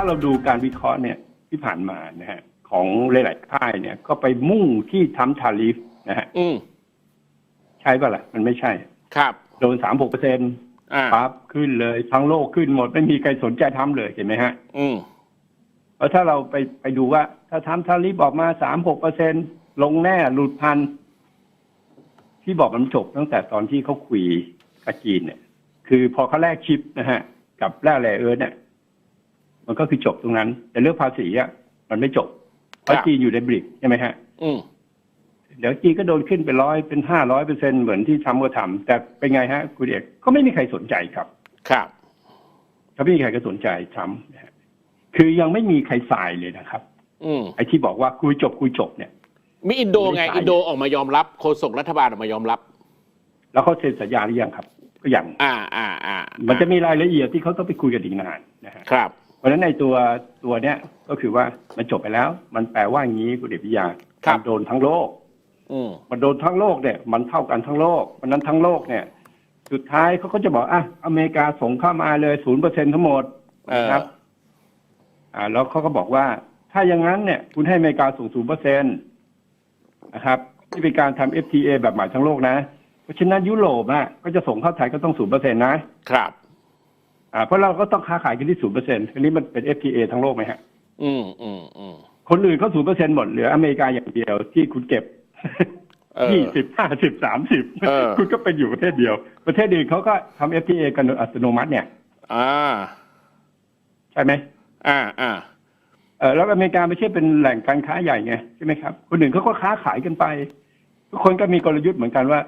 ถ้าเราดูการวิเคราะห์เนี่ยที่ผ่านมานะฮะของหลายๆค่ายเนี่ย ก็ไปมุ่งที่ทำทาริฟนะฮะอืมใช่ป่ะล่ะมันไม่ใช่ ครับ โดนสามหกเปอร์เซ็นต์อ่าปั๊บขึ้นเลยทั้งโลกขึ้นหมด ไม่มีใครสนใจทำเลยเห็นไหมฮะอืมเพราะถ้าเราไปไปดูว่า ถ้าทำทาริฟออกมาสามหกเปอร์เซ็นลงแน่หลุดพัน ที่บอกมันจบตั้งแต่ตอนที่เขาคุยกับจีนเนี่ย คือพอเขาแลกชิปนะฮะ กับแร่แร่เอิร์ธเนี่ย มันก็คือจบตรงนั้น แต่เรื่องภาษีอะมันไม่จบ เพราะครับจีนอยู่ในบริกใช่ไหมฮะอืมเดี๋ยวจีนก็โดนขึ้นไปร้อยเป็นห้าร้อยเปอร์เซ็นเหมือนที่ทำก็ทำแต่เป็นไงฮะ คุณเอกก็ไม่มีใครสนใจครับ ครับเขาไม่มีใครก็สนใจทำนะฮะคือยังไม่มีใครสายเลยนะครับ อืมไอ้ที่บอกว่าคุยจบคุยจบเนี่ยมีอินโดไงไม่ได้อินโดออกมายอมรับโฆษกรัฐบาลออกมายอมรับ แล้วเขาเซ็นสัญญาหรือยังครับ ก็ยังอ่าอ่าอ่ามันจะมีรายละเอียดที่เขาต้องไปคุยกันอีกนานนะฮะครับ เพราะฉะนั้นในตัวตัวเนี้ยก็คือว่ามันจบไปแล้ว มันแปลว่าอย่างนี้คุณเดชพิยาครับ มันโดนทั้งโลก อืม มันโดนทั้งโลกเนี่ย มันเท่ากันทั้งโลกมันนั้นทั้งโลกเนี่ย สุดท้ายเขาก็จะบอกอะอเมริกาส่งเข้ามาเลยศูนย์เปอร์เซ็นทั้งหมดเออ นะครับ อ่า แล้วเขาก็บอกว่า ถ้าอย่างนั้นเนี่ย คุณให้อเมริกาส่งศูนย์เปอร์เซ็นนะครับที่เป็นการทำ FTA แบบใหม่ทั้งโลกนะ เพราะฉะนั้นยุโรปอะก็จะส่งเข้าไทยก็ต้องศูนย์เปอร์เซ็นนะครับ อ่าเพราะเราก็ต้องค้าขายกันที่ศูนย์เปอร์เซ็นต์อันนี้มันเป็น FTA ทั้งโลกไหมฮะ อืมอืมอืมคนอื่นเขาศูนย์เปอร์เซ็นต์หมดเหลืออเมริกาอย่างเดียวที่คุณเก็บเออ ยี่สิบห้าสิบสามสิบเออ คุณก็เป็นอยู่ประเทศเดียว ประเทศอื่นเขาก็ทำ FTA กันโดยอัตโนมัติเนี่ย อ่า ใช่ไหมอ่าอ่าเออแล้วอเมริกาไม่ใช่เป็นแหล่งการค้าใหญ่ไงใช่ไหมครับ คนอื่นเขาก็ค้าขายกันไป ทุกคนก็มีกลยุทธ์เหมือนกันว่า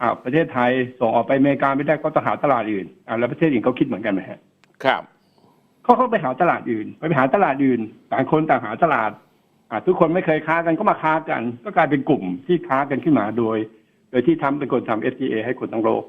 อ้าวประเทศไทยส่งออกไปอเมริกาไม่ได้ก็ต้องหาตลาดอื่นอ่าแล้วประเทศอื่นเขาคิดเหมือนกันไหมฮะครับเขาเขาไปหาตลาดอื่น ไปหาตลาดอื่นต่างคนต่างหาตลาดอ่าทุกคนไม่เคยค้ากันก็มาค้ากัน ก็กลายเป็นกลุ่มที่ค้ากันขึ้นมาโดย โดยที่ทำเป็นคนทำ FTA ให้คนทั้งโลก